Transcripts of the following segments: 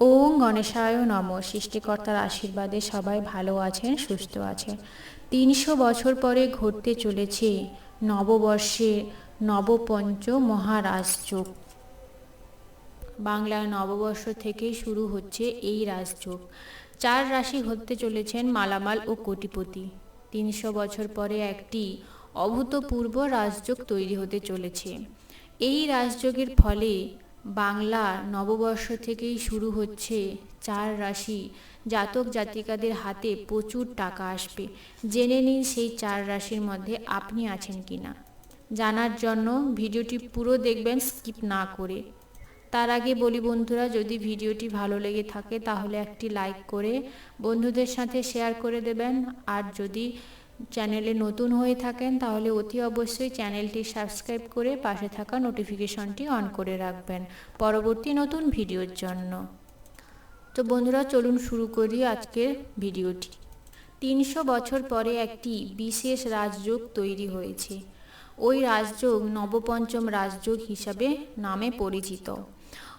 ওম গণেশায় নম। সৃষ্টিকর্তার আশীর্বাদে সবাই ভালো আছেন, সুস্থ আছেন। তিনশো বছর পরে ঘটতে চলেছে নববর্ষের নবপঞ্চ মহারাজযোগ। বাংলার নববর্ষ থেকে শুরু হচ্ছে এই রাজযোগ। চার রাশি হতে চলেছেন মালামাল ও কোটিপতি। তিনশো বছর পরে একটি অভূতপূর্ব রাজযোগ তৈরি হতে চলেছে। এই রাজযোগের ফলে বাংলা নববর্ষ থেকেই শুরু হচ্ছে চার রাশি। জাতক জাতিকাদের হাতে প্রচুর টাকা আসবে। জেনে নিন সেই চার রাশির মধ্যে আপনি আছেন কিনা। জানার জন্য ভিডিওটি পুরো দেখবেন, স্কিপ না করে। তার আগে বলি বন্ধুরা, যদি ভিডিওটি ভালো লেগে থাকে তাহলে একটি লাইক করে বন্ধুদের সাথে শেয়ার করে দেবেন। আর যদি চ্যানেলে নতুন হয়ে থাকেন, তাহলে অতি অবশ্যই চ্যানেলটি সাবস্ক্রাইব করে পাশে থাকা নোটিফিকেশনটি অন করে রাখবেন। পরবর্তী নতুন ভিডিওর জন্য। তো বন্ধুরা, চলুন শুরু করি আজকের ভিডিওটি। তিনশো বছর পরে একটি বিশেষ রাজযোগ তৈরি হয়েছে। ওই রাজযোগ নবপঞ্চম রাজযোগ হিসাবে নামে পরিচিত।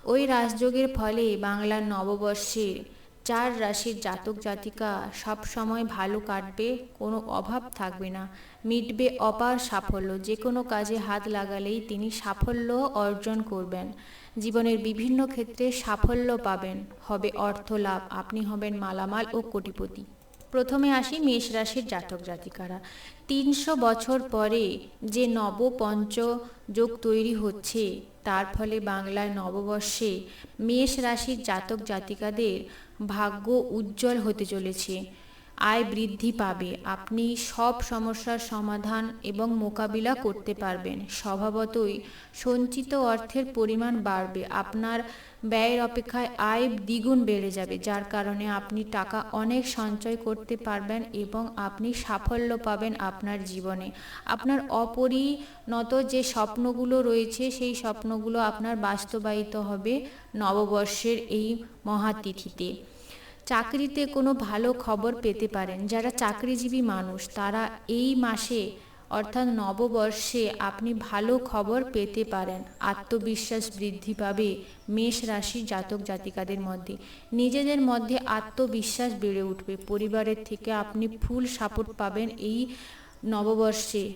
ওই রাজযোগের ফলে বাংলার নববর্ষের চার রাশির জাতক জাতিকা সব সময় ভালো কাটবে, কোনো অভাব থাকবে না। মিটবে অপার সাফল্য, যে কোনো কাজে হাত লাগালেই তিনি সাফল্য অর্জন করবেন। জীবনের বিভিন্ন ক্ষেত্রে সাফল্য পাবেন, হবে অর্থ লাভ আপনি হবেন মালামাল ও কোটিপতি। প্রথমে আসি মেষ রাশির জাতক জাতিকারা। তিনশো বছর পরে যে নবপঞ্চ যোগ তৈরি হচ্ছে, তার ফলে বাংলার নববর্ষে মেষ রাশির জাতক জাতিকাদের ভাগ্য উজ্জ্বল হতে চলেছে। আয় বৃদ্ধি পাবে। আপনি সব সমস্যার সমাধান এবং মোকাবিলা করতে পারবেন। স্বভাবতই সঞ্চিত অর্থের পরিমাণ বাড়বে। আপনার ব্যয়ের অপেক্ষায় আয় দ্বিগুণ বেড়ে যাবে, যার কারণে আপনি টাকা অনেক সঞ্চয় করতে পারবেন এবং আপনি সাফল্য পাবেন আপনার জীবনে। আপনার অপরিণত যে স্বপ্নগুলো রয়েছে, সেই স্বপ্নগুলো আপনার বাস্তবায়িত হবে নববর্ষের এই মহাতিথিতে। চাকরিতে কোনো ভালো খবর পেতে পারেন। যারা চাকরিজীবী মানুষ, তারা এই মাসে অর্থাৎ নববর্ষে আপনি ভালো খবর পেতে পারেন। আত্মবিশ্বাস বৃদ্ধি পাবে মেষ রাশির জাতক জাতিকাদের মধ্যে। নিজেদের মধ্যে আত্মবিশ্বাস বেড়ে উঠবে। পরিবারের থেকে আপনি ফুল সাপোর্ট পাবেন এই নববর্ষে।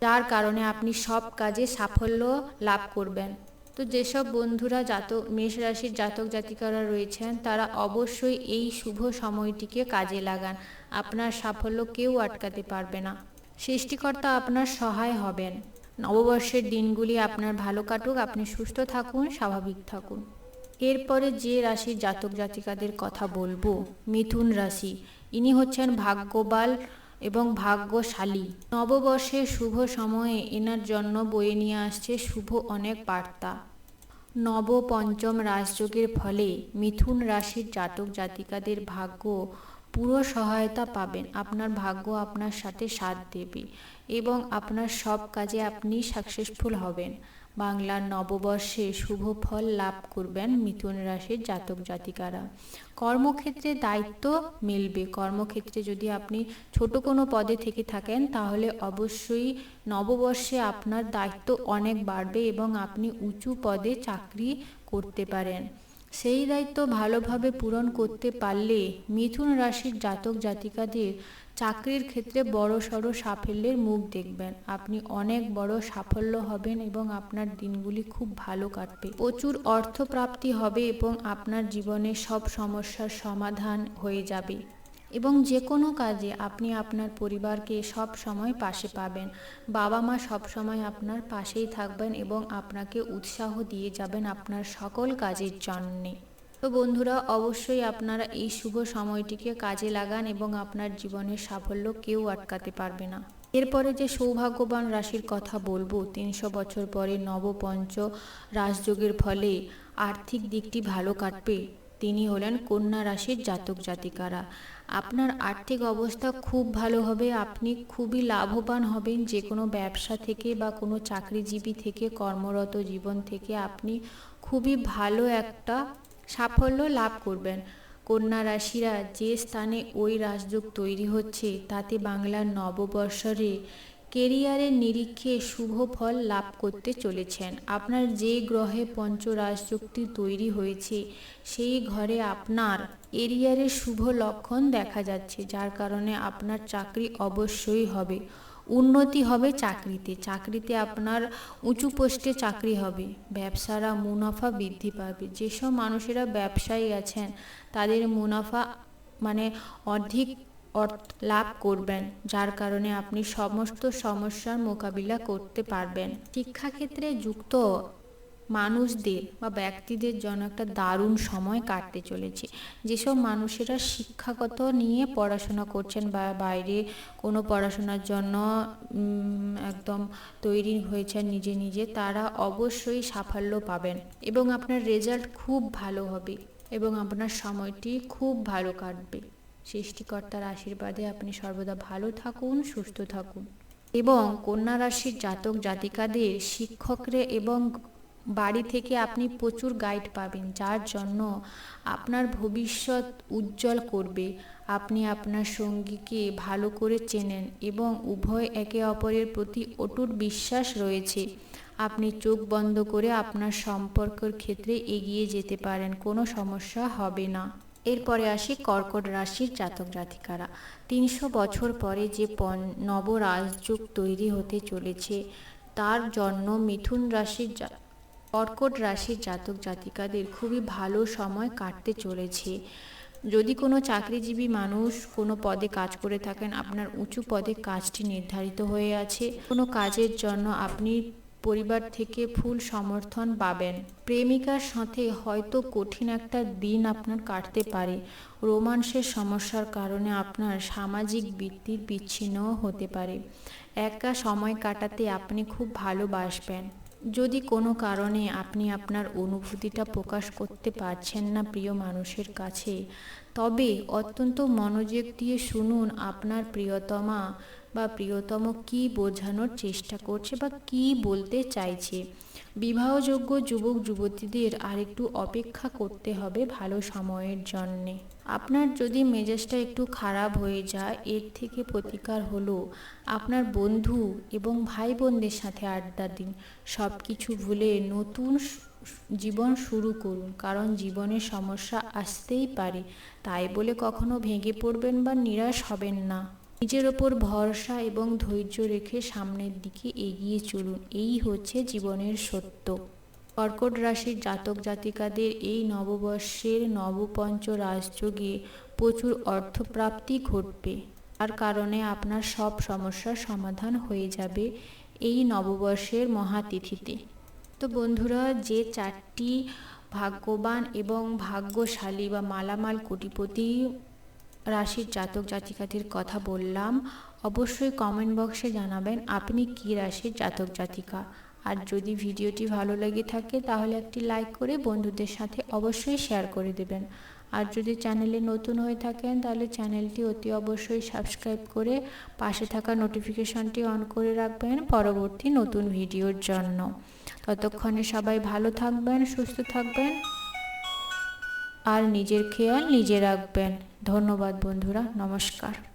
যার কারণে আপনি সব কাজে সাফল্য লাভ করবেন। তো যেসব বন্ধুরা জাতক, মেষ রাশির জাতক জাতিকারা রয়েছেন, তারা অবশ্যই এই শুভ সময়টিকে কাজে লাগান। আপনার সাফল্য কেউ আটকাতে পারবে না। সৃষ্টিকর্তা আপনার সহায় হবেন। নববর্ষের দিনগুলি আপনার ভালো কাটুক, আপনি সুস্থ থাকুন, স্বাভাবিক থাকুন। এরপরে যে রাশির জাতক জাতিকাদের কথা বলব, মিথুন রাশি। ইনি হচ্ছেন ভাগ্যবাল এবং ভাগ্যশালী। নববর্ষের শুভ সময়ে এনার জন্য বয়ে নিয়ে আসছে শুভ অনেক বার্তা। নব পঞ্চম রাজযোগের ফলে মিথুন রাশির জাতক জাতিকাদের ভাগ্য পুরো সহায়তা পাবেন। আপনার ভাগ্য আপনার সাথে সাথ দেবে এবং আপনার সব কাজে আপনি সাকসেসফুল হবেন। বাংলার নববর্ষে শুভ ফল লাভ করবেন মিথুন রাশির জাতক জাতিকারা। কর্মক্ষেত্রে দায়িত্ব মিলবে। কর্মক্ষেত্রে যদি আপনি ছোট কোনো পদে থেকে থাকেন, তাহলে অবশ্যই নববর্ষে আপনার দায়িত্ব অনেক বাড়বে এবং আপনি উঁচু পদে চাকরি করতে পারেন। সেই দায়িত্ব ভালোভাবে পূরণ করতে পারলে মিথুন রাশির জাতক জাতিকাদের চাকরির ক্ষেত্রে বড় সড়ো সাফল্যের মুখ দেখবেন। আপনি অনেক বড় সাফল্য হবেন এবং আপনার দিনগুলি খুব ভালো কাটবে। প্রচুর অর্থ প্রাপ্তি হবে এবং আপনার জীবনে সব সমস্যার সমাধান হয়ে যাবে। এবং যে কোনো কাজে আপনি আপনার পরিবারকে সব সময় পাশে পাবেন। বাবা মা সব সময় আপনার পাশেই থাকবেন এবং আপনাকে উৎসাহ দিয়ে যাবেন আপনার সকল কাজের জন্যে। তো বন্ধুরা, অবশ্যই আপনারা এই শুভ সময়টিকে কাজে লাগান এবং আপনার জীবনের সাফল্য কেউ আটকাতে পারবে না। এরপরে যে সৌভাগ্যবান রাশির কথা বলব, তিনশো বছর পরে নবপঞ্চ রাজযোগের ফলে আর্থিক দিকটি ভালো কাটবে। তিনি হলেন কন্যা রাশির জাতক জাতিকারা। আপনার আর্থিক অবস্থা খুব ভালো হবে, আপনি খুবই লাভবান হবেন। যে কোনো ব্যবসা থেকে বা কোনো চাকরিজীবী থেকে, কর্মরত জীবন থেকে আপনি খুবই ভালো একটা সাফল্য লাভ করবেন। কন্যা রাশিরা যে স্থানে ওই রাজযোগ তৈরি হচ্ছে, তাতে বাংলার নববর্ষরে কেরিয়ারের নিরীক্ষে শুভ ফল লাভ করতে চলেছেন। আপনার যে গ্রহে পঞ্চরাজযুক্তি তৈরি হয়েছে, সেই ঘরে আপনার এরিয়ারের শুভ লক্ষণ দেখা যাচ্ছে, যার কারণে আপনার চাকরি অবশ্যই হবে। উন্নতি হবে চাকরিতে চাকরিতে আপনার উঁচু পোস্টে চাকরি হবে, ব্যবসারা মুনাফা বৃদ্ধি পাবে। যেসব মানুষেরা ব্যবসায়ী আছেন, তাদের মুনাফা মানে অধিক অর্থ লাভ করবেন, যার কারণে আপনি সমস্ত সমস্যার মোকাবিলা করতে পারবেন। শিক্ষাক্ষেত্রে যুক্ত মানুষদের বা ব্যক্তিদের জন্য একটা দারুণ সময় কাটতে চলেছে। যেসব মানুষেরা শিক্ষাগত নিয়ে পড়াশোনা করছেন বা বাইরে কোনো পড়াশোনার জন্য একদম তৈরি হয়েছেন নিজে নিজে, তারা অবশ্যই সাফল্য পাবেন এবং আপনার রেজাল্ট খুব ভালো হবে এবং আপনার সময়টি খুব ভালো কাটবে। সৃষ্টিকর্তার আশীর্বাদে আপনি সর্বদা ভালো থাকুন, সুস্থ থাকুন। এবং কন্যা রাশির জাতক জাতিকাদের শিক্ষকরে এবং বাড়ি থেকে আপনি প্রচুর গাইড পাবেন, যার জন্য আপনার ভবিষ্যৎ উজ্জ্বল করবে। আপনি আপনার সঙ্গীকে ভালো করে চেনেন এবং উভয় একে অপরের প্রতি অটুট বিশ্বাস রয়েছে। আপনি চোখ বন্ধ করে আপনার সম্পর্কের ক্ষেত্রে এগিয়ে যেতে পারেন, কোনো সমস্যা হবে না। এরপরে আসি কর্কট রাশির জাতক জাতিকারা। তিনশো বছর পরে যে নবরাজযুগ তৈরি হতে চলেছে, তার জন্য মিথুন রাশির কর্কট রাশির জাতক জাতিকাদের খুবই ভালো সময় কাটতে চলেছে। যদি কোনো চাকরিজীবী মানুষ কোনো পদে কাজ করে থাকেন, আপনার উঁচু পদে কাজটি নির্ধারিত হয়ে আছে। কোনো কাজের জন্য আপনি পরিবার থেকে ফুল সমর্থন পাবেন। প্রেমিকার সাথে হয়তো কঠিন একটা দিন আপনার কাটতে পারে। রোমান্সের সমস্যার কারণে আপনার সামাজিক বৃত্তির বিচ্ছিন্ন হতে পারে। একা সময় কাটাতে আপনি খুব ভালোবাসবেন। যদি কোনো কারণে আপনি আপনার অনুভূতিটা প্রকাশ করতে পারছেন না প্রিয় মানুষের কাছে, তবে অত্যন্ত মনোযোগ দিয়ে শুনুন আপনার প্রিয়তমা বা প্রিয়তম কি বোঝানোর চেষ্টা করছে বা কি বলতে চাইছে? বিবাহযোগ্য যুবক যুবতীদের আরেকটু অপেক্ষা করতে হবে ভালো সময়ের জন্যে। আপনার যদি মেজাজটা একটু খারাপ হয়ে যায়, এর থেকে প্রতিকার হলো আপনার বন্ধু এবং ভাই বোনদের সাথে আড্ডা দিন। সব কিছু ভুলে নতুন জীবন শুরু করুন, কারণ জীবনের সমস্যা আসতেই পারে। তাই বলে কখনো ভেঙে পড়বেন বা নিরাশ হবেন না। নিজের ওপর ভরসা এবং ধৈর্য রেখে সামনের দিকে এগিয়ে চলুন। এই হচ্ছে জীবনের সত্য। কর্কট রাশির জাতক জাতিকাদের এই নববর্ষের নবপঞ্চ রাজযোগে প্রচুর অর্থপ্রাপ্তি ঘটবে। তার কারণে আপনার সব সমস্যার সমাধান হয়ে যাবে এই নববর্ষের মহাতিথিতে। তো বন্ধুরা, যে চারটি ভাগ্যবান এবং ভাগ্যশালী বা মালামাল কোটিপতি রাশির জাতক জাতিকাদের কথা বললাম, অবশ্যই কমেন্ট বক্সে জানাবেন আপনি কি রাশির জাতক জাতিকা। আর যদি ভিডিওটি ভালো লেগে থাকে তাহলে একটি লাইক করে বন্ধুদের সাথে অবশ্যই শেয়ার করে দেবেন। আর যদি চ্যানেলে নতুন হয়ে থাকেন তাহলে চ্যানেলটি অতি অবশ্যই সাবস্ক্রাইব করে পাশে থাকা নোটিফিকেশনটি অন করে রাখবেন পরবর্তী নতুন ভিডিওর জন্য। ততক্ষণে সবাই ভালো থাকবেন, সুস্থ থাকবেন। আর নিজের খেয়াল নিজে রাখবেন। ধন্যবাদ বন্ধুরা নমস্কার।